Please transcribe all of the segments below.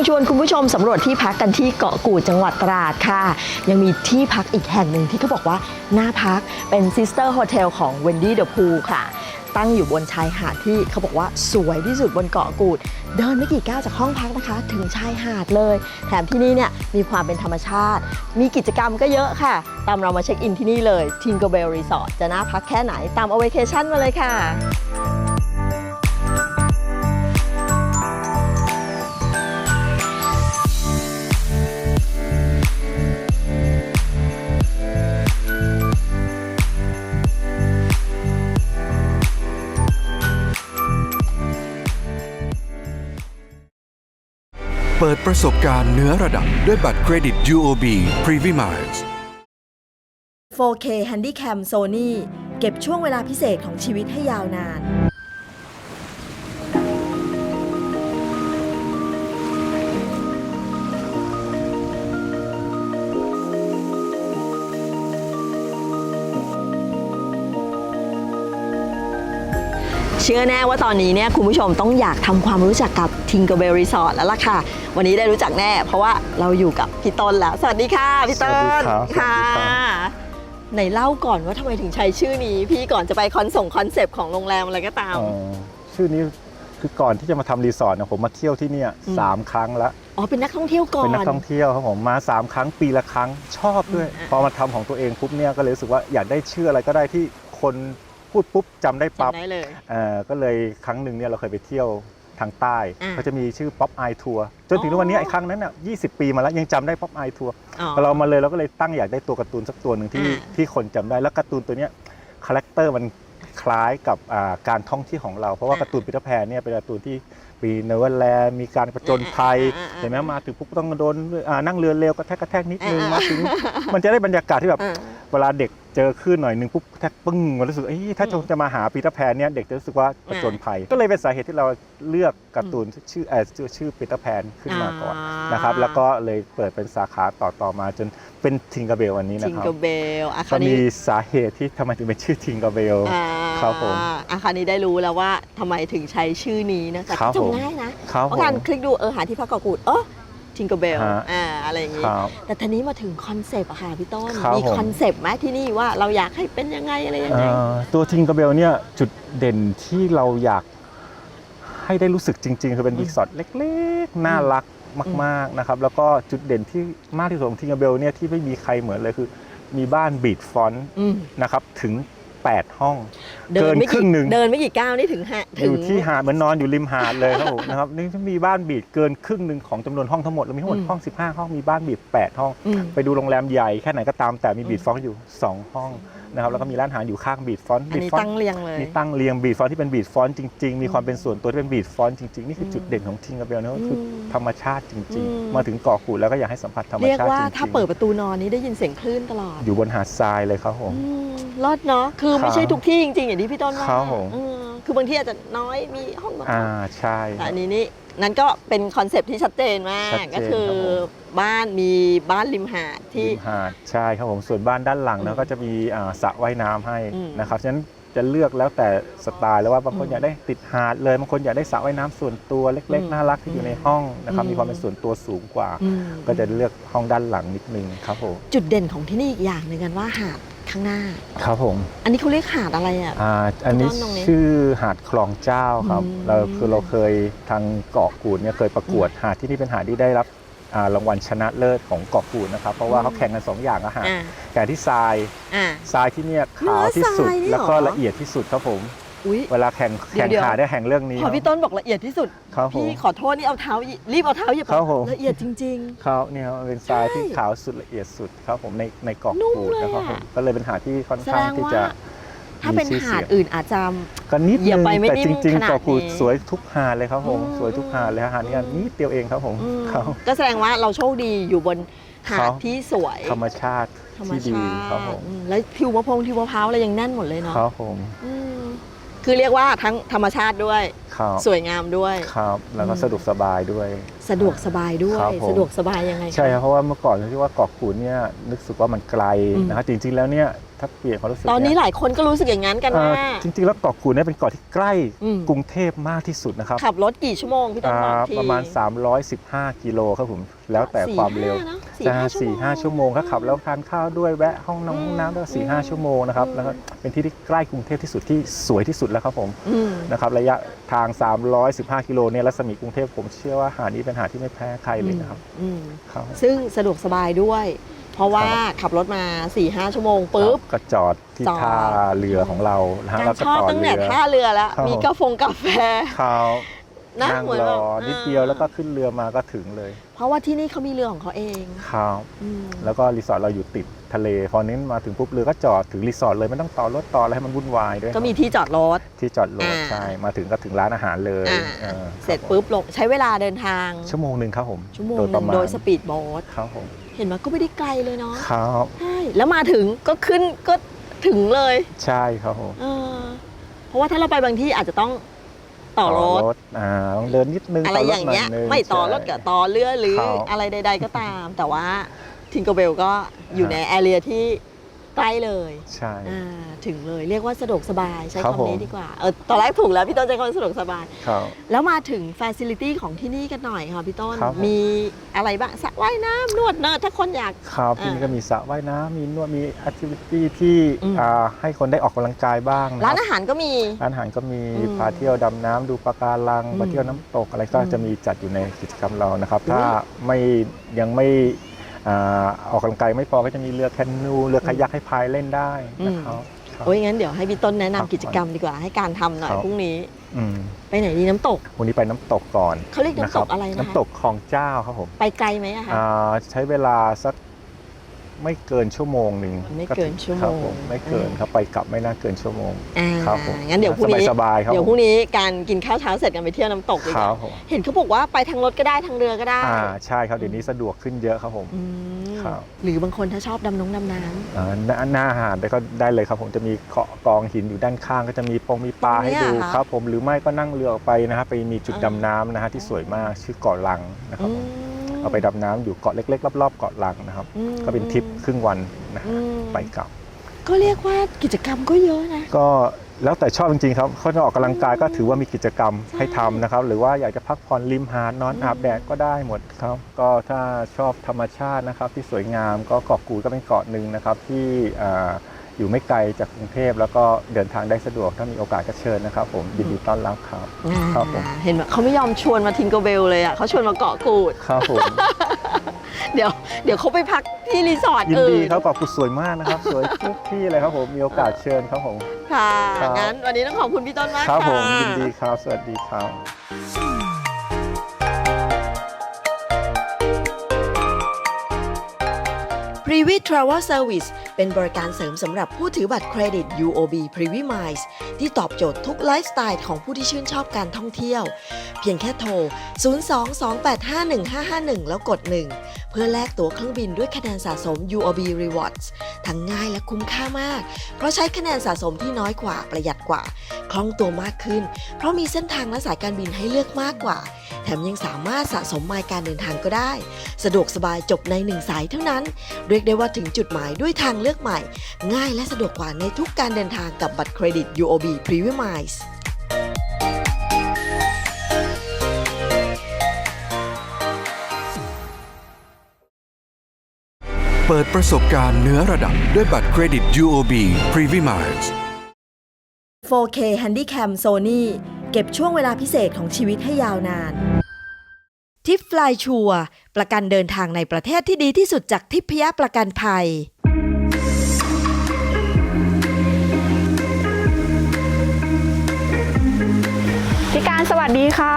ยังชวนคุณผู้ชมสำรวจที่พักกันที่เกาะกูดจังหวัดตราดค่ะ ยังมีที่พักอีกแห่งหนึ่งที่เขาบอกว่าน่าพักเป็นซิสเตอร์โฮเทลของ Wendy the Pool ค่ะ ตั้งอยู่บนชายหาดที่เขาบอกว่าสวยที่สุดบนเกาะกูด เดินไม่กี่ก้าวจากห้องพักนะคะ ถึงชายหาดเลย แถมที่นี่เนี่ยมีความเป็นธรรมชาติ มีกิจกรรมก็เยอะค่ะ ตามเรามาเช็คอินที่นี่เลย Tinkerbell Resort จะน่าพักแค่ไหนตามเอาเวเคชั่นมาเลยค่ะ ปิดประสบการณ์เนื้อระดับด้วยบัตรเครดิต UOB Privy Miles 4K Handycam Sony เก็บช่วงเวลาพิเศษของชีวิตให้ยาวนาน ชื่อแน่ว่าตอนนี้เนี่ยคุณผู้ชมต้องอยากทำความรู้จักกับ Tinkerbell Resort แล้วล่ะค่ะ วันนี้ได้รู้จักแน่ เพราะว่าเราอยู่กับพี่ต้นแล้ว สวัสดีค่ะพี่ต้นสวัสดีครับค่ะสวัสดีครับ ไหนเล่าก่อนว่าทำไมถึงใช้ชื่อนี้ พี่ก่อนจะไปคอนส่งคอนเซปต์ของโรงแรมอะไรก็ตามอ๋อชื่อนี้คือก่อนที่จะมาทำรีสอร์ทเนี่ยผมมาเที่ยวที่เนี่ยอืม สามครั้งละอ๋อเป็นนักท่องเที่ยวก่อน เป็นนักท่องเที่ยวครับผมมาสามครั้งปีละครั้งชอบด้วย อืมพอมาทำของตัวเองปุ๊บเนี่ยก็เลยรู้สึกว่าอยากได้ชื่ออะไรก็ได้ที่คน พูดปุ๊บจำได้ปั๊บจำได้เลย เอ่อก็เลยครั้งหนึ่งเนี่ยเราเคยไปเที่ยวทางใต้อ่าเขาจะมีชื่อป๊อปไอทัวร์จนถึงทุกวันนี้ไอ้ครั้งนั้นน่ะ20ปีมาแล้วยังจำได้ป๊อปไอทัวร์อ๋อเรามาเลยเราก็เลยตั้งอยากได้ตัวการ์ตูนสักตัวหนึ่งที่อ่า ที่คนจำได้แล้วการ์ตูนตัวเนี้ยคาแรคเตอร์มันคล้ายกับอ่าการท่องเที่ยวของเราเพราะว่าอ่าการ์ตูนปีเตอร์แพนเนี่ยเป็นการ์ตูนที่มีเนเวอร์แลนด์มีการประจนภัย อ่าอ่าอ่า เห็นไหมมาถึงปุ๊บก็ต้องโดนอ่านั่งเรือเร็วกระแทกกระแทกนิดนึงอ่าอ่ามาถึง มันจะได้บรรยากาศที่แบบอ่าเวลาเด็ก เจอคลื่นหน่อยหนึ่งปุ๊บกระแทกปึ้งมันรู้สึกเอ้ยถ้าอืมจะมาหาปีเตอร์แพนเนี่ยเด็กจะรู้สึกว่าประจนภัย ก็เลยเป็นสาเหตุที่เราเลือกการ์ตูนชื่อเอ่อชื่อชื่อปีเตอร์แพนขึ้นมาก่อนนะครับแล้วก็เลยเปิดเป็นสาขาต่อต่อมาจนเป็นทิงก r เบลวันนี้นะทิงครับเกอร์เบลอะคก็ราวมีนี้สาเหตุที่ทำไมถึงเป็นชื่อทิงก r เบลอ่าครับผมอาคราวนี้ได้รู้แล้วว่าทำไมถึงใช้ชื่อนี้นะแต่ครัก็บผมจำง่ายนะครับเพราะผการมคลิกดูเออหาที่พักเกาะกูดเออ ทิงเกอร์เบลฮะอ่าอะไรอย่างงี้ ครับแต่ทีนี้มาถึงคอนเซปต์อะค่ะพี่ต้น ครับมีผม คอนเซปต์ไหมที่นี่ว่าเราอยากให้เป็นยังไงอะไรยังไง เอ่อตัวทิงก r เบลเนี่ยจุดเด่นที่เราอยากให้ได้รู้สึกจริง ๆ คือเป็นรีสอร์ทเล็กๆ น่ารักมากๆนะครับแล้วก็จุดเด่นที่มากที่สุดของทิงก r เบลเนี่ยที่ไม่มีใครเหมือนเลยคือ มีบ้านบีดฟอนต์อืมนะครับถึง 8 ห้อง เดินไม่เกินครึ่กี่งหนึ่ง เดินไม่กี่ก้าวนี่ถึงฮะอถึง ยู่ที่หาดเหมือนนอนอยู่ริมหาดเลยครับผมนะครับนี่มีบ้านบีดเกินครึ่งหนึ่งของจำนวนห้องทั้งหมดเรามีทั้งหมดห้อง 15 ห้องมีบ้านบีด8 ห้อง อืม ไปดูโรงแรมใหญ่แค่ไหนก็ตามแต่มีบีดฟอนต์อยู่ 2 ห้อง นะครับแล้วก็มีร้านอาหารอยู่ข้างบีดฟอนต์อันนี้ฟอนตั้งเรียงเลย มีตั้งเรียงบีดฟอนต์ที่เป็นบีดฟอนต์จริงๆ มีความเป็นส่วนตัวที่เป็นบีดฟอนต์จริงๆ นี่คือจุดเด่นของทิงก r เบลนะก็คืออมธรรมชาติจริง อืม ๆ มาถึงเกาะกูดแล้วก็อยากให้สัมผัสธรรมเรียกชาติว่าจริงๆถ้าเปิดประตูนอนนี้ได้ยินเสียงคลื่นตลอดอยู่บนหาดทรายเลยครับผม อืมรอดเนาะคือไม่ใช่ครับทุกที่จริงๆ อย่างที่พี่ต้นว่าครับผม อืมคือบางที่อาจจะน้อยมีห้องนอนอ่าใช่ แต่อันนี้นี่ นั่นก็เป็นคอนเซปต์ที่ชัดเจนมาชักดเจนก็คือครับผม บ้านมีบ้านริมหาดที่ ริมหาดใช่ครับผมส่วนบ้านด้านหลังอืนะมก็จะมีอ่าสระว่ายน้ำให้อืมนะครับฉะนั้นจะเลือกแล้วแต่สไตล์แล้วว่าบางคนอืมอยากได้ติดหาดเลยบางคนอยากได้สระว่ายน้ำส่วนตัวเล็ก อืมๆ น่ารักที่อยู่ในห้องนะครับอืม มีความเป็นส่วนตัวสูงกว่า อืมก็จะเลือกห้องด้านหลังนิดนึงครับผม จุดเด่นของที่นี่อีกอย่างหนึ่งกันว่าหาด ข้างหน้า ครับผม อันนี้เขาเรียกหาดอะไรอะ อ่าอันนี้ต้นตรงนี้ชื่อหาดคลองเจ้าครับ อืม เราคือเราเคยทางเกาะกูดเนี่ยเคยประกวดหาดที่นี่เป็นหาดที่ได้รับอ่ารางวัลชนะเลิศของเกาะกูดนะครับ เพราะว่าอืมเขาแข่งกันสองอย่างอาหารอ่าแข่งที่ทรายอ่า ทรายที่เนี่ยขาวที่สุดเนื้อทรายนี่เหรอแล้วก็ละเอียดที่สุดครับผม อุ้ยเวลาแข่งเดี๋ยวแข่งเดี๋ยว ขาได้แข่งเรื่องนี้ พอพี่ต้นบอกละเอียดที่สุด ครับผมพี่ขอโทษนี่เอาเท้าเหยียรีบเอาเท้าเหยียบครับผม ละเอียดจริงเขาเนี่ยครับมันเป็นทรายที่ใช่ขาวสุดละเอียดสุดครับผมในในเกาะนุ่มกูดเลยนะครับอะผมก็เลยเป็นหาดที่ค่อนแสข้าดงงที่ว่าจะถ้าเป็นมีชื่อหาดสียงอื่นอาจจะ ก็นิดเหยียบนึงไปไม่แต่นิ่จมริงขๆนาดเกาะกูดนี้สวยทุกหาดเลยครับผมอืม สวยทุกหาดเลยฮะหาดนี้นิดเดียวเองครับผมอืมครับ ก็แสดงว่าเราโชคดีอยู่บนหาดเขาที่สวยธรรมชาติธรรมที่ดีชาครับผติมอืมแล้วทิวมะพงทิวมะพร้าวอะไรยังแน่นหมดเลยเนาะครับผม อืม คือเรียกว่าทั้งธรรมชาติด้วย ครับสวยงามด้วย ครับ แล้วก็อืมสะดวกสบายด้วย สะดวกสบายด้วย ครับผม สะดวกสบายยังไงะใช่ครับเพราะว่าเมื่อก่อนที่ว่าเกาะกูดเนี่ยนึกสึกว่ามันไกลอืม นะครับจริงๆแล้วเนี่ยถ้าเปลี่ยนความรู้สึกตอนนี้เยหลายคนก็รู้สึกอย่างนั้นกันเอ่อว่าจริงๆแล้วเกาะกูดเนี่ยเป็นเกาะที่ใกล้อืม กรุงเทพมากที่สุดนะครับขับรถกี่ชั่วโมงพี่ต้นบอกอ่าทีประมาณ 315 กิโลครับผมแล้วแต่สี่ความเร็ว ห้นะสี่จะห้าสี่ห้าชั่วโมงครับขับแล้วทานข้าวด้วยแวะห้องน้ำห้องน้ำด้วยสี่ห้าชั่วโมงนะครับอืมแล้วก็เป็นที่ที่ใกล้กรุงเทพที่สุดที่สวยที่สุดแล้วครับผมอืม นะครับระยะทาง315 กิโลเนี่ยรัศมีกรุงเทพผมเชื่อว่าหาดนี้เป็นหาดที่ไม่แพ้ใครเลยนะครับอืมครับ ซึ่งสะดวกสบายด้วย เพราะว่าขับรถมา4ี่ห้าชั่วโมงปุ๊บ ก็จอดที่จอด ท่าเรือของเรานะฮะการแล้วก็ชอบต่อตั้งเรืแต่อท่าเรือแล้วครับมีกาแฟกาแฟเขา นะนั่งเหมือนรแบบอนิดเดียวแล้วก็ขึ้นเรือมาก็ถึงเลยเพราะว่าที่นี่เขามีเรือของเขาเองครับอืมแล้วก็รีสอร์ทเราอยู่ติดทะเล พอนี้มาถึงปุ๊บเรือก็จอดถึงรีสอร์ทเลยไม่ต้องต่อรถต่ออะไรให้มันวุ่นวายด้วยก็มีครับที่จอดรถ ที่จอดรถอ่าใช่มาถึงก็ถึงร้านอาหารเลยอ่า ออเสร็จคบผมปุ๊บลงใช้เวลาเดินทาง ชั่วโมงหนึ่งครับผมชั่วโมงโดยหปนึ่ระงมาณโดยสปีดโบ๊ทครับผมเห็นไหมก็ไม่ได้ไกลเลยเนาะครับใช่แล้วมาถึงก็ขึ้นก็ถึงเลยใช่ครับผม เออเพราะว่าถ้าเราไปบางที่อาจจะต้อง ต่อรถอ่าต้องเดินนิดนึงอะไรต่รอถย่างเงี้ยหน่นึไม่ต่อรถใช่กับต่อเรือหรือครับอะไรใด ๆ ก็ตาม แต่ว่าทิงเกอร์เบลก็อยู่ในแอเรียที่ ใกล้เลยใช่ อ่าถึงเลยเรียกว่าสะดวกสบายใช้ครับคำนี้ผม ดีกว่าเออตอนแรกถูกแล้วพี่ต้นใช้คำว่าสะดวกสบาย ครับ แล้วมาถึงฟ a ซิลิตี้ของที่นี่กันหน่อยค่ะพี่ต้น ครับผม มีอะไรบ้างสระว่ายน้ำนวดเนิร์ดถ้าคนอยาก ครับอ่าที่นี่ก็มีสระว่ายน้ำมีนวดมีแอคทิวิตี้ที่อืม อ่าให้คนได้ออกกำลังกายบ้างนะคร้านบอาหารก็มี ร้านอาหารก็มีอืมพาเที่ยวดำน้ำดูปะการังอืมมาเที่ยวน้ำตกอะไรก็อืมจะมีจัดอยู่ในกิจกรรมเรานะครับอุ๊ยถ้าไม่ยังไม่ อ่าออกกำลังกายไม่พอก็จะมีเรือแคนูเรือคายักให้พายเล่นได้นะครับครับโอ้ยงั้นเดี๋ยวให้พี่ต้นแนะนำครับกิจกรรมดีกว่าให้การทำหน่อยครับพรุ่งนี้อืมไปไหนดีน้ำตก วันนี้ไปน้ำตกก่อนเขาเรียกน้ำตกคบอะไรนะคะน้ำตกคลองเจ้าครับผมไปไกลไหมอะคะอ่าใช้เวลาสัก ไม่เกินชั่วโมงหนึ่งไม่เกินถึงชั่วโมง ครับผมไม่เกินครับไปกลับไม่น่าเกินชั่วโมง อ่าครับผมงั้นเดี๋ยวพรุ่งนี้สบายๆครับเดี๋ยวผมพรุ่งนี้การกินข้าวเช้าเสร็จกันไปเที่ยวน้ำตกดีคกรัว่าบผมเห็นเขาบอกว่าไปทางรถก็ได้ทางเรือก็ได้อ่าใช่ครับเดี๋ยวนี้สะดวกขึ้นเยอะครับผม อืมครับ หรือบางคนถ้าชอบดำน้องดำน้อ่าหน้าหน้าหาดได้ก็ได้เลยครับ ผมจะมีเกาะกองหินอยู่ด้านข้างก็จะมีปงมีปลาให้ดูครับ ผมหรือไม่ก็นั่งเรือออกไปนะครับไปมีจุดดำน้ำนะฮะที่สวยมากชื่อเกาะลังนะำครับอืผมม เอาไปดำน้ำอยู่เกาะเล็ก ๆ รอบๆเกาะลังนะครับอืมก็เป็นทริปครึ่งวันนะอืมไปกลับ ก็เรียกว่ากิจกรรมก็เยอะนะ ก็แล้วแต่ชอบจริงๆครับเขาจะออกกำลังกายก็ถือว่ามีกิจกรรมใช่ให้ทำนะครับ หรือว่าอยากจะพักผ่อนริมหาดนอนอืมอาบแดดก็ได้หมดครับ ก็ถ้าชอบธรรมชาตินะครับที่สวยงามก็เกาะกูดก็เป็นเกาะหนึ่งนะครับที่ อ่าอยู่ไม่ไกลจากกรุงเทพแล้วก็เดินทางได้สะดวกถ้ามีโอกาสก็เชิญนะครับผมยินดีต้อนรับครับครับผมเห็นไหมเขาไม่ยอมชวนมาทิงเกอร์เบลเลยอะเขาชวนมาเกาะกูดครับผมเดี๋ยวเดี๋ยวเขาไปพักที่รีสอร์ทยินอื่ดีนครับเกาะกูดสวยมากนะครับ สวยทุกที่เลยครับผมมีโอกาสเชิญครับผมค่ะครับงั้นวันนี้ต้องขอบคุณพี่ต้นมากครับผมค่ะยินดีครับสวัสดีครับพรีวี Travel Service เป็นบริการเสริมสำหรับผู้ถือบัตรเครดิต UOB p r i v y Miles ที่ตอบโจทย์ทุกไลฟ์สไตล์ของผู้ที่ชื่นชอบการท่องเที่ยว เพียงแค่โทร 022851551 แล้วกด 1 เพื่อแลกตั๋วเครื่องบินด้วยคะแนนสะสม UOB Rewards ทั้งง่ายและคุ้มค่ามาก เพราะใช้คะแนนสะสมที่น้อยกว่าประหยัดกว่า คล่องตัวมากขึ้น เพราะมีเส้นทางและสายการบินให้เลือกมากกว่า แถมยังสามารถสะสมไมล์การเดินทางก็ได้ สะดวกสบายจบในหนึ่งสายเท่านั้น เรียกได้ว่าถึงจุดหมายด้วยทางเลือกใหม่ ง่ายและสะดวกกว่าในทุกการเดินทางกับบัตรเครดิต UOB Premium เปิดประสบการณ์เหนือระดับด้วยบัตรเครดิต UOB Privy Miles 4K Handycam Sony เก็บช่วงเวลาพิเศษของชีวิตให้ยาวนาน ทิปฟลายชัวประกันเดินทางในประเทศที่ดีที่สุดจากทิพยประกันภัย สวัสดีค่ะ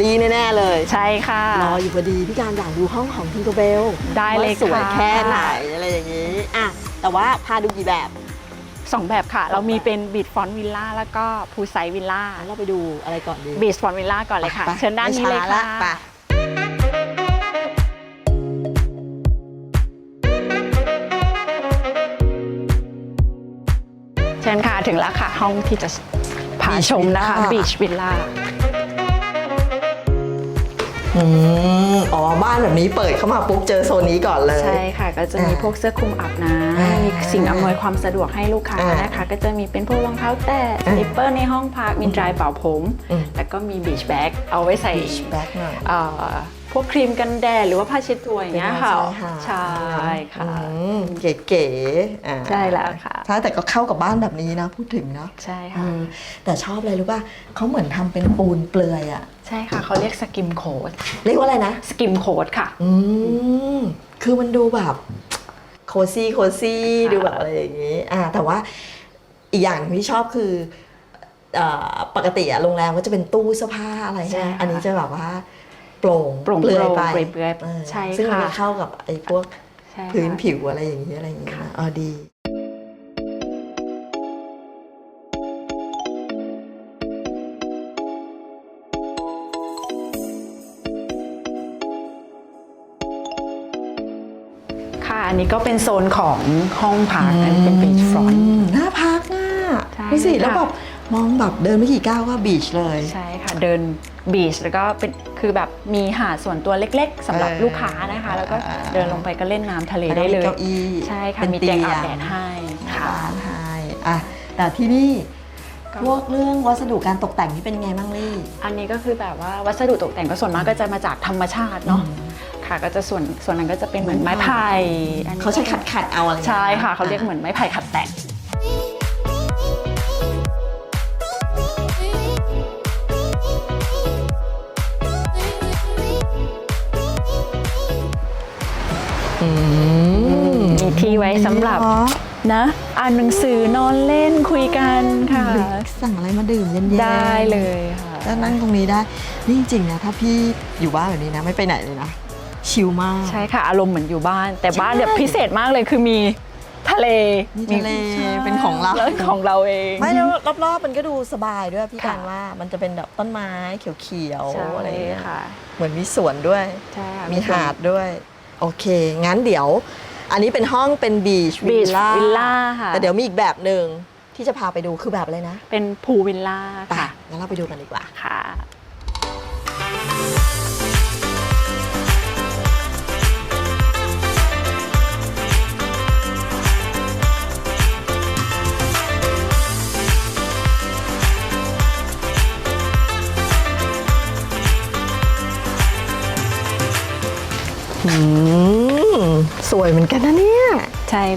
ลีแน่เลยใช่ค่ะ รออยู่พอดีพี่การอยากดูห้องของทิงเกอร์เบลได้เลยค่ะ ว่าสวยแค่ไหนอะไรอย่างนี้อะแต่ว่าพาดูกี่แบบ สองแบบค่ะ เรามีเป็นบีทฟอนวิลล่าแล้วก็พูไซวิลล่าเราไปดูอะไรก่อนดีบีทฟอนวิลล่าก่อนเลยค่ะเชิญด้านนี้เลยค่ะ ไปเชิญค่ะถึงแล้วค่ะ ห้องที่จะ ชมนะคะ Villa Beach Villa อืมอ๋อ บ้านแบบนี้เปิดเข้ามาปุ๊บเจอโซนนี้ก่อนเลย ใช่ค่ะ ก็จะมีอ่าพวกเสื้อคลุมอาบน้อ่าำมีสิ่งอำนวยความสะดวกให้ลูกค้าอ่านนะคะ ก็จะมีเป็นพวกรองเท้าแตะอ่าสลิปเปอร์ในห้องพักมีดรายเป่าผมอืมแล้วก็มีบีชแบ็กเอาไว้ใส่ beach bag หน่อยเอ่อพวกครีมกันแดดหรือว่าผ้าเช็ดตัวอย่างเงี้ยค่ะใช่ค่ะอืมเก๋ๆอ่าใช่แล้วค่ะใช่แต่ก็เข้ากับบ้านแบบนี้นะพูดถึงเนาะใช่เอค่ะอแต่ชอบอะไรรู้ป่ะเขาเหมือนทำเป็นปูนเปลือยอะใช่ค่ะเขาเรียกสกิมโคดเรียกว่าอะไรนะสกิมโคดค่ะอืมคือมันดูแบบโคซี่โคซี่ค่ะดูแบบอะไรอย่างนี้อ่าแต่ว่าอีกอย่างที่ชอบคือเอ่อปกติอะโรงแรมก็จะเป็นตู้เสื้อผ้าอะไรใช่ไหมอันนี้จะแบบว่า โปร่งโปร่งเปลือยไปโปร่งเปลือยๆเออใช่ซึ่งมันค่ะไม่เข้ากับไอ้พวกใช่ค่ะพื้นผิวอะไรอย่างนี้อะไรอย่างนี้นะอ๋อดีค่ะอันนี้ก็เป็นโซนของห้องพักอันนี้เป็นบีชฟรอนต์อืมน่าพักอะใช่ดูสิค่ะแล้วแบบมองแบบเดินไม่กี่ก้าวก็บีชเลย ใช่ค่ะ เดิน บีชแล้วก็เป็นคือแบบมีหาดส่วนตัวเล็กๆสำหรับเออลูกค้านะคะ แล้วก็อ่าเดินลงไปก็เล่นน้ำทะเลแล้วก็ได้เลยมีเก้าอี้ใช่ค่ะเป็นมีเตียงอาบเตีแดยงดให้ค่ะค่ะบ้านให้อะแต่ที่นี่ก็ พวกเรื่องวัสดุการตกแต่งนี่เป็นไงบ้างลี่อันนี้ก็คือแบบว่าวัสดุตกแต่งก็ส่วนมากก็จะมาจากธรรมชาติเนาะค่ะ ก็จะส่วนส่วนนั้นก็จะเป็นเหมือนไม้ไผ่อันนี้เขาใช้ขัดขัดๆเอาอะไรอย่างเงี้ย ใช่ค่ะเขาเรียกเหมือนไม้ไผ่ขัดแตะอื ที่ไว้สำหรับเนอะนะอ่านหนังสือนอนเล่นคุยกันค่ะหรือสั่งอะไรมาดื่มเย็นๆได้เลยค่ะแล้วนั่งตรงนี้ได้ นี่จริงๆนะถ้าพี่อยู่บ้านแบบนี้นะไม่ไปไหนเลยนะ ชิลมาก ใช่ค่ะ อารมณ์เหมือนอยู่บ้าน แต่บ้านใช่แบบพิเศษมากเลยคือมีทะเลมีทะเลใช่เป็นของเรา แล้วของเราเอง ไม่แล้วรอบๆมันก็ดูสบายด้วยพี่ค่ะการว่ามันจะเป็นแบบต้นไม้เขียวใช่ๆอะไรอย่างเงี้ยค่ะ เหมือนมีสวนด้วย ใช่ค่ะมีหาดด้วย โอเค งั้นเดี๋ยว อันนี้เป็นห้องเป็นบีชบีวิชลล่าวิลล่าค่ะ แต่เดี๋ยวมีอีกแบบหนึ่งที่จะพาไปดูคือแบบอะไรนะเป็นพูวิลล่าไปค่ะ งั้นเราไปดูกันดีกว่า ค่ะ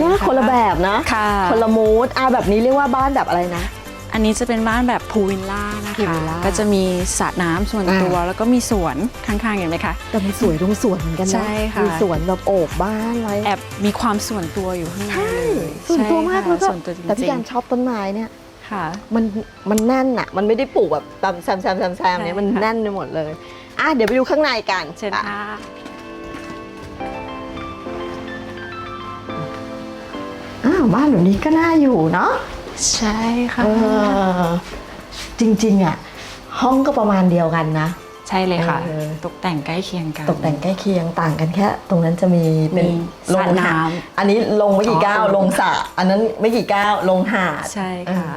นี่ยคนละแบบนะค่ะคนละมูดอะแบบนี้เรียกว่าบ้านแบบอะไรนะ อันนี้จะเป็นบ้านแบบพูวิลล่านะพูลคะวิลล่าก็จะมีสระน้ำส่วนตัวอ่าแล้วก็มีสวนข้างๆเห็นไหมคะ แต่มันสวยตรงสวนเหมือนกันนะใช่ค่ะ มีสวนแบบโอบบ้านไว้แอบมีความส่วนตัวอยู่ข้างในใช่เลยส่วนตัวมากใช่แล้วก็ค่ะส่วนตัวจแต่พี่ริงการชอบต้นไม้เนี่ยๆค่ะ มันมันแน่นอะมันไม่ได้ปลูกแบบตามแซมแซมแซมแซมเนี่ยใช่มันค่ะ แน่นไปหมดเลย อะเดี๋ยวไปดูข้างในกันเชิญไปค่ะ อ้าวบ้านแบบนี้ก็น่าอยู่เนาะใช่ค่ะเออจริงๆอะห้องก็ประมาณเดียวกันนะ ใช่เลยค่ะ เออ ตกแต่งใกล้เคียงกัน ตกแต่งใกล้เคียงต่างกันแค่ ตรงนั้นจะมีเป็นมีสระน้ำอันนี้ลงไม่กี่ก้าวอ๋อ ลงสระอันนั้นไม่กี่ก้าวลงหาดใช่ค่ะ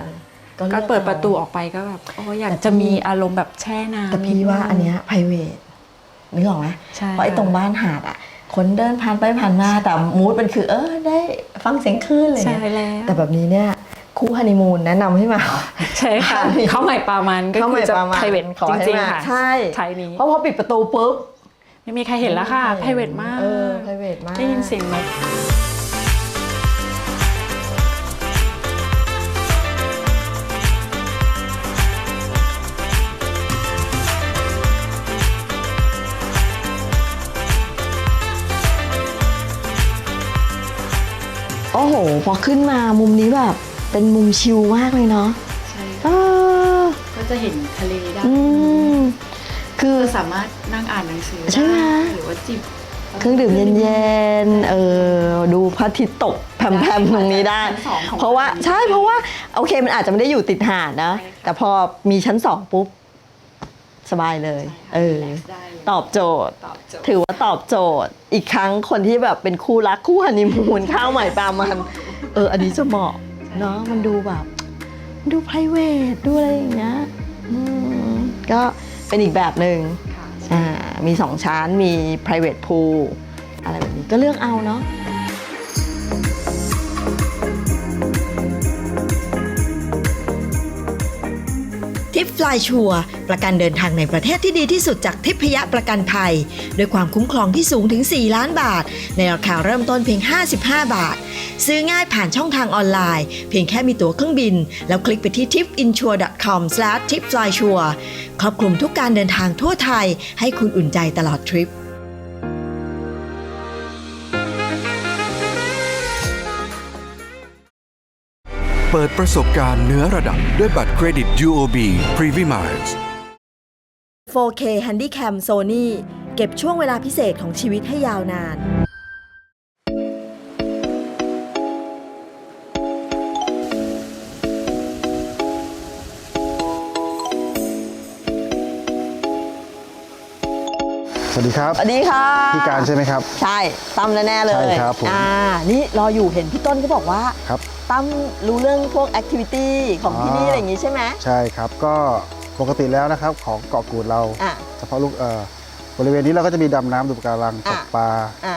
เออก็ลือเปิดอาประตูออกไปก็แบบโอ้อยากแต่จะพี่มีอารมณ์แบบแช่น้ำแต่พี่ว่าอันเนี้ย private นึกออกไหมใช่เพราะไอ้ตรงบ้านหาดอะ คนเดินผ่านไปผ่านมาแต่มูดมันคือ เออได้ฟังเสียงคลื่นอะไรใช่เงี้ยแล้ว แต่แบบนี้เนี่ยคู่ฮันนีมูนแนะนำให้มา ใช่ค่ะอันนี้เข้าใหม่ปลามันก็เข้าคือใหม่จะ ปลามัน private ขอจให้ริงมาๆค่ะใช่ใช่นี้ เพราะพอปิดประตูปุ๊บไม่มีใครเห็นแล้วค่ะ private มาก เออ private มาก ได้ยินเสียงนก พอขึ้นมามุมนี้แบบ เป็นมุมชิลมากเลยเนาะใช่เออก็จะเห็นทะเลได้อืมคือ ก็สามารถนั่งอ่านหนังสือใช่ไหม ด้หรือว่าจิบเครื่องดื่มเย็นๆ เออ ดูพระอาทิตย์ตกแผ่มๆ ตรงนี้ได้ ชั้นสองของเพราะว่าบ้านใช่เพราะว่าโอเคมันอาจจะไม่ได้อยู่ติดหาดนะใช่ค่ะแต่พอมีชั้นสองปุ๊บ สบายเลย เออ ได้เลยตอบโจทย์ ตอบโจทย์ถือว่าตอบโจทย์อีกครั้งคนที่แบบเป็นคู่รักคู่ฮันนีมูนข้าวใหม่ปลามัน เออ อันนี้จะเหมาะเนาะมันดูแบบ ดู p r i v a t ดูอะไรอย่างเงี้ยอืมก็เป็นอีกแบบหนึ่งอ่ามีสองชั้นมี private pool อะไรแบบนี้ก็เลือกเอาเนาะ ฟลายชัวประกันเดินทางในประเทศที่ดีที่สุดจากทิพยประกันภัย ด้วยความคุ้มครองที่สูงถึง 4 ล้านบาท ในราคาเริ่มต้นเพียง 55 บาท ซื้อง่ายผ่านช่องทางออนไลน์ เพียงแค่มีตั๋วเครื่องบิน แล้วคลิกไปที่ tipinsure.com/tipflysure ครอบคลุมทุกการเดินทางทั่วไทย ให้คุณอุ่นใจตลอดทริป เปิดประสบการณ์เหนือระดับด้วยบัตรเครดิต UOB Privy Miles 4K Handycam Sony เก็บช่วงเวลาพิเศษของชีวิตให้ยาวนาน สวัสดีครับสวัสดีค่ะพี่การใช่ไหมครับ ใช่ตั้มแน่ๆเลยใช่ครับผม อ่านี่รออยู่เห็นพี่ต้นก็บอกว่า ครับ ตั้มรู้เรื่องพวกแอคทิวิตี้ของที่นี่อ๋อออะไรอย่างงี้ใช่ไหม ใช่ครับก็ปกติแล้วนะครับของเกาะกูดเรา อะ เฉพาะลูกเอ่อบริเวณนี้เราก็จะมีดำน้ำดูปะการังตอะกปลาอ่า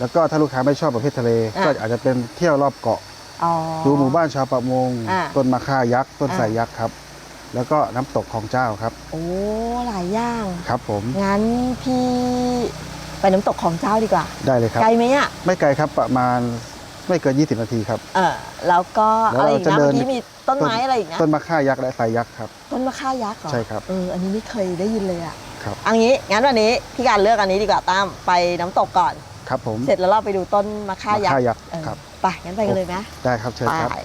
แล้วก็ถ้าลูกค้าไม่ชอบประเภททะเล อะ ก็อาจจะเป็นเที่ยวรอบเกาะ อ๋อ ดูหมู่บ้านชาวประมง อะต้นมะค่ายักษ์ต้นอะไทรยักษ์ครับ แล้วก็น้ำตกของเจ้าครับโอ้หลายอย่าง ครับ ผมงั้นพี่ไปน้ำตกของเจ้าดีกว่า ได้เลยครับ ไกลไหมอะ ไม่ไกลครับประมาณ ไม่เกิน 20 นาทีครับ เออแล้วก็แล้วอะไรเราอีกจะนะเดิเมื่อนกี้มีต้นไม้อะไรอีกนะต้นมะค่ายักษ์และไทรยักษ์ครับ ต้นมะค่ายักษ์เหรอใช่ครับเอออันนี้ไม่เคยได้ยินเลยอะครับ เอันนี้งั้นวันนี้พี่การเลือกอันนี้ดีกว่าตั้มไปน้ำตกก่อน ครับผมเสร็จแล้วเราไปดูต้นมะค่ามะยักค่าษ์ยักษ์เออครับ ไปงั้นไปกันเลยไหมได้ครับเชิญครับ ไป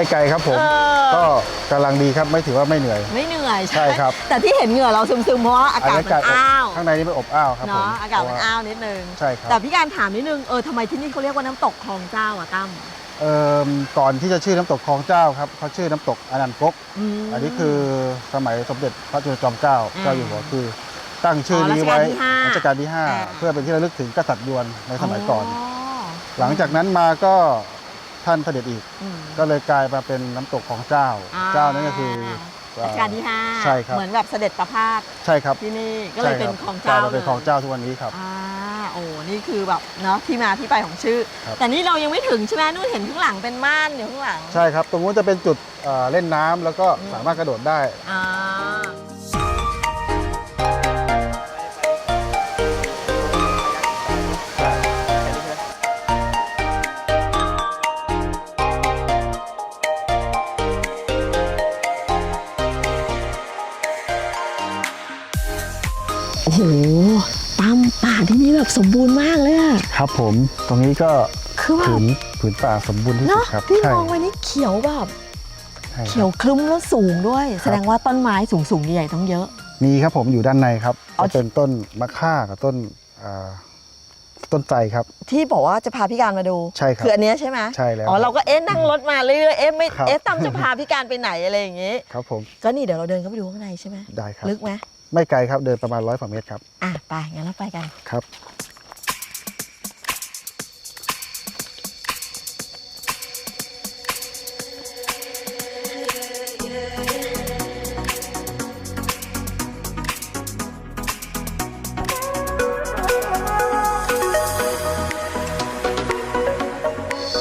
ไม่ไกลครับผม เออ ก็กำลังดีครับไม่ถือว่าไม่เหนื่อย ไม่เหนื่อยใช่ครับ แต่ที่เห็นเหงื่อเราซึมๆเพราะว่าอากาศมันบอ้าวข้างในนี่ไม่อบอ้าวครับผมเนาะอากาศมันเพระว่อ้าวนิดนึง ใช่ครับแต่พี่การถามนิดนึงเออทำไมที่นี่เขาเรียกว่าน้ำตกคลองเจ้าอะตั้มเอิ่มก่อนที่จะชื่อน้ำตกคลองเจ้าครับเขาชื่อน้ำตกอนันต์กก ม อันนี้คือสมัยสมเด็จพระจุลจอมเกล้าอืมเจ้าอยู่หัวคือ ตั้งชื่อออนี้ไว้รัชกาลที่ห้ารัชกาลที่ อ่า 5 เพื่อเป็นที่ระลึกถึงกษัตริย์ยวนในสมัยก่อนอ๋อหลังจากนั้นมาก็ ท่านเสด็จอีก อืม ก็เลยกลายมาเป็นน้ำตกของเจ้า อ่า เจ้านั่นก็คือรัชกาลที่ห้าใช่ครับเหมือนแบบเสด็จประพาสใช่ครับที่นี่ก็เลยใช่เป็นรับของกลาเจ้ายมาเป็นของเจ้าทุกวันนี้ครับ อ่าโอ้นี่คือแบบเนาะที่มาที่ไปของชื่อ ครับ แต่นี่เรายังไม่ถึงใช่ไหมนู่นเห็นข้างหลังเป็นม่านอยู่ข้างหลัง ใช่ครับ ตรงนู้นจะเป็นจุดเอ่อเล่นน้ำแล้วก็อืม สามารถกระโดดได้ อ่า แบบสมบูรณ์มากเลยอะครับผมตรงนี้ก็คือแบผืบนผืนป่าสมบูรณ์ที่สุเนาะดครับที่ใช่มองไปนี่เขียวแบบ ใช่ครับ เขียวคลึ้มแล้วสูงด้วย แสดงว่าต้นไม้สูงสูงๆใหญ่ๆต้องเยอะ มีครับผมอยู่ด้านในครับอ๋อจะเป็นต้นมะค่ากับต้นอ่าต้นไทรครับ ที่บอกว่าจะพาพี่การมาดูใช่ครับคืออันเนี้ยใช่ไหมใช่แล้วอ๋อเราก็เอ๊ะนั่งรถมาเรื่อยๆเอ๊ะไม่ครับ เอ๊ะตั้มจะพาพี่การไปไหนอะไรอย่างงี้ ครับผมก็นี่เดี๋ยวเราเดินเข้าไปดูข้างในใช่ไหมได้ครับลึกไหม ไม่ไกลครับเดินประมาณร้อยกว่าเมตรครับ อะไปงั้นเราไปกัน ครับ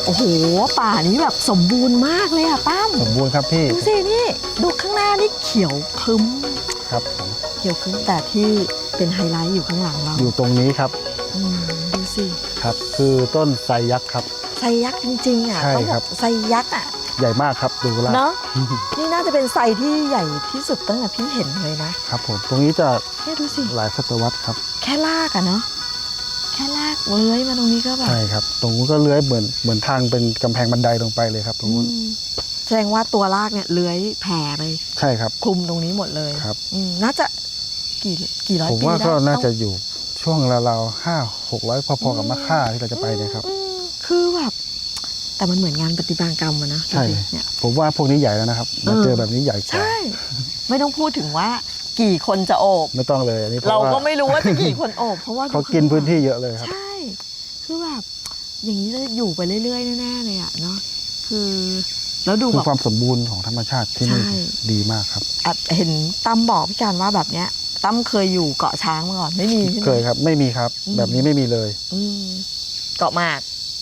โอ้โห ป่านี้แบบสมบูรณ์มากเลยอะตั้มสมบูรณ์ครับพี่ ดูสินี่ ดูข้างหน้านี่เขียวคลึ้ม ครับผมเขียวคลึ้มแต่ที่เป็นไฮไลท์อยู่ข้างหลังเราอยู่ตรงนี้ครับอืมดูสิครับ คือต้นไทรยักษ์ครับ ไซยักษ์จริงๆอะใช่ต้องบครัอบ กไซยักษ์อะใหญ่มากครับดูแลวเนาะนี่น่าจะเป็นไซที่ใหญ่ที่สุดตั้งแต่พี่เห็นเลยนะครับผมตรงนี้จะเนี่ยดูสิหลายศตวรรษครับแค่ลากอะเนาะแค่ลากเลื้อยมาตรงนี้ก็แบบใช่ครับ ตรงนู้นก็เลื้อยเหมือนเหมือนทางเป็นกำแพงบันไดลงไปเลยครับตรงนู้นอืม แสดงว่าตัวรากเนี่ยเลื้อยแผ่ไปใช่ครับ คลุมตรงนี้หมดเลยครับ อืมน่าจะกี่กี่ร้อยผมปีว่าได้ก็น่าจะต้องอยู่ช่วงราวๆห้าหกร้อยพอๆกับมะค่าที่เราจะไปเนี่ยครับ อืมคือแบบแต่มันเหมือนงานปฏิบัติกรรมอะนะใช่ ดูดิเนี่ย ผมว่าพวกนี้ใหญ่แล้วนะครับมาเจอแบบนี้ใหญ่กว่าใช่ ไม่ต้องพูดถึงว่ากี่คนจะโอบ ไม่ต้องเลยอันนี้เพเราราะว่าก็ไม่รู้ว่าจะกี่คนโอบ เพราะว่าเขากินพื้นที่เยอะเลยครับ ใช่ คือแบบอย่างนี้จะอยู่ไปเรื่อยๆแน่ๆเลยอะเนาะคือ แล้วดูคืแบอบความสมบูรณ์ของธรรมชาติที่นี่ใช่ ดีมากครับ แอบเห็นตั้มบอกพี่การว่าแบบเนี้ยตั้มเคยอยู่เกาะช้างมาก่อนไม่มีใช่ไหม เคยครับ ไม่มีครับ อืม แบบนี้ไม่มีเลย อืมเกาะหมาก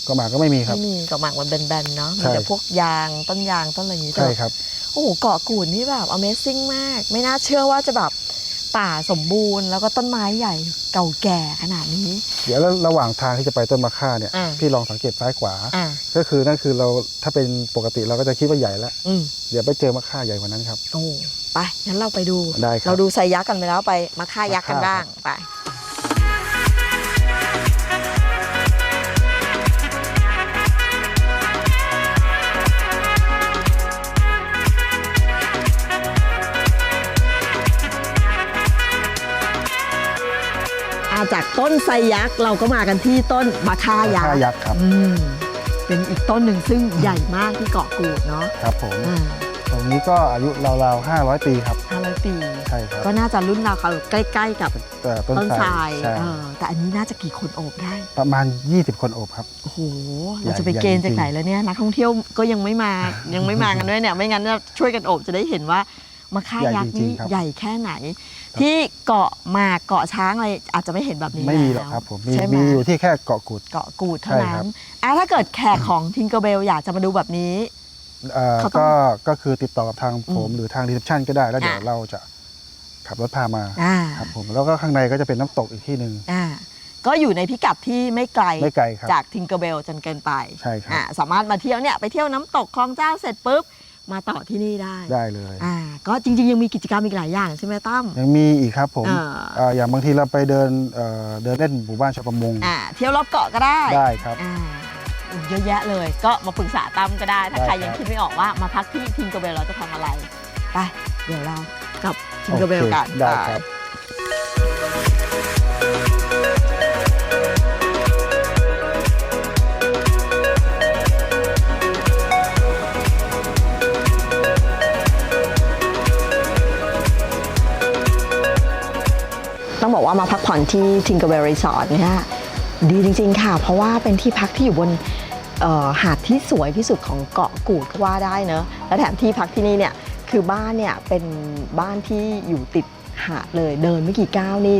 ก็มาก็ไม่มีครับ ไม่มีเกาะหมากมันแบนๆเนาะมีใช่ แต่พวกยางต้นยางต้นอะไรอย่างนี้ใช่แต่ครับ โอ้โหเกาะกูดนี่แบบ Amazing มาก ไม่น่าเชื่อว่าจะแบบ ป่าสมบูรณ์ แล้วก็ต้นไม้ใหญ่เก่าแก่ขนาดนี้ เดี๋ยวแล้วระหว่างทางที่จะไปต้นมะค่าเนี่ยอ่า พี่ลองสังเกตซ้ายขวา อะก็คือนั่นคือเราถ้าเป็นปกติเราก็จะคิดว่าใหญ่แล้ว อืมเดี๋ยวไปเจอมะค่าใหญ่กว่านั้นครับ โอ้ไปงั้นเราไปดู ได้ครับเราดูไซยักษ์กันไปแล้วไปมาค่ายักษ์กันมาค่าบ้างไป อาจากต้นไซยักษ์เราก็มากันที่ต้นมะค่ามะยักค่าษ์ยักษ์ครับอืมเป็นอีกต้นหนึ่งซึ่งใหญ่มากที่เกาะกูดเนาะครับผมอ่าตรงนี้ก็อายุราวๆ500 ปีครับ ห้าร้อยปี ใช่ครับก็น่าจะรุ่นราวเขาใกล้ๆกับแต่ต้นต้นไททรรายใช่เออแต่อันนี้น่าจะกี่คนโอบได้ ประมาณ 20 คนโอบครับ โอ้โหใหญ่เราจะไปเกณฑ์ใหญ่จากจริงไหนแล้วเนี่ยนักท่องเที่ยวก็ยังไม่มา ยังไม่มากันด้วยเนี่ย ไม่งั้นจะช่วยกันโอบจะได้เห็นว่า มาค่ายักษ์นี่ใหญ่แค่ไหน ที่เกาะหมากเกาะช้างอะไรอาจจะไม่เห็นแบบนี้ไม่มีหรแล้อกวครับผมมีใช่ไหมมีอยู่ที่แค่เกาะกุดเกาะกูดเท่าใช่นั้ครันบอะถ้าเกิดแขกของทิงเกอร์เบลอยากจะมาดูแบบนี้เอ่อเขาต้องก็ก็คือติดต่อกับทางผมอืมหรือทางรีเซพชันก็ได้แล้วเดี๋ยวอะเราจะขับรถพามาอ่าครับผมแล้วก็ข้างในก็จะเป็นน้ำตกอีกที่หนึ่งอ่าก็อยู่ในพิกัดที่ไม่ไกลไม่ไกลครับจากทิงเกอร์เบลจนเกินไปใช่ครับอ่าสามารถมาเที่ยวเนี่ยไปเที่ยวน้ำตกคลองเจ้าเสร็จปุ๊บ มาต่อที่นี่ได้ได้เลยอ่าก็จริง ๆ ยังมีกิจกรรมอีกหลายอย่างใช่ไหมตั้ม ยังมีอีกครับผมอ่าเอ่ออย่างบางทีเราไปเดินเอ่อเดินเล่นหมู่บ้านชาวประมงอ่าเที่ยวรอบเกาะก็ได้ ได้ครับ อ่าเยอะแยะเลยก็มาปรึกษาตั้มก็ได้ ถ้าได้ใครครับยังคิดไม่ออกว่ามาพักที่ทิงเกอร์เบลเราจะทำอะไร ไป เดี๋ยวเรากับทิงเกอร์เบลโอเคกันได้ไปครับ ต้องบอกว่ามาพักผ่อนที่ Tinkerbell Resort เนี่ยดีจริง ๆ ค่ะ เพราะว่าเป็นที่พักที่อยู่บนเอ่อหาดที่สวยที่สุดของเกาะกูดก็ว่าได้เนอะและแถมที่พักที่นี่เนี่ยคือบ้านเนี่ยเป็นบ้านที่อยู่ติดหาดเลยเดินไม่กี่ก้าวนี่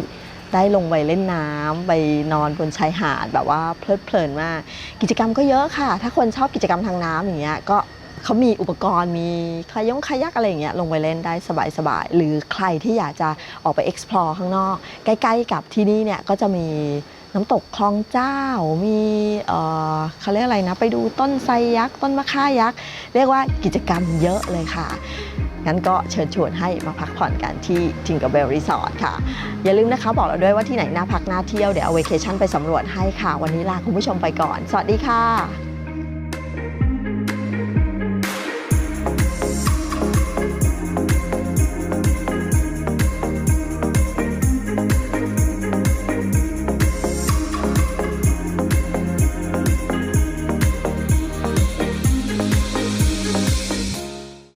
ได้ลงไปเล่นน้ำไปนอนบนชายหาดแบบว่าเพลิดเพลินมาก กิจกรรมก็เยอะค่ะ ถ้าคนชอบกิจกรรมทางน้ำอย่างเงี้ยก็ เขามีอุปกรณ์มีคายงคายักอะไรอย่างเงี้ยลงไปเล่นได้สบายๆ หรือใครที่อยากจะออกไป explore ข้างนอก ใกล้ๆกับที่นี่เนี่ยก็จะมีน้ำตกคลองเจ้า มีเขาเรียกอะไรนะ ไปดูต้นไทรยักษ์ ต้นมะค่ายักษ์ เรียกว่ากิจกรรมเยอะเลยค่ะ งั้นก็เชิญชวนให้มาพักผ่อนกันที่ Tinkerbell Resort ค่ะ อย่าลืมนะคะบอกเราด้วยว่าที่ไหนน่าพักน่าเที่ยว เดี๋ยวเอาเวเคชั่นไปสำรวจให้ค่ะ วันนี้ลาคุณผู้ชมไปก่อน สวัสดีค่ะ